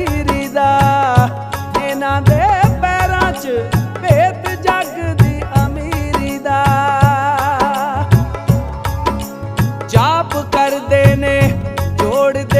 ਫਕੀਰੀ ਦਾ ਇਹਨਾਂ ਦੇ ਪੈਰਾਂ 'ਚ ਭੇਤ ਜੱਗ ਅਮੀਰੀ ਦਾ ਜਾਪ ਕਰਦੇ ਨੇ ਜੋੜਦੇ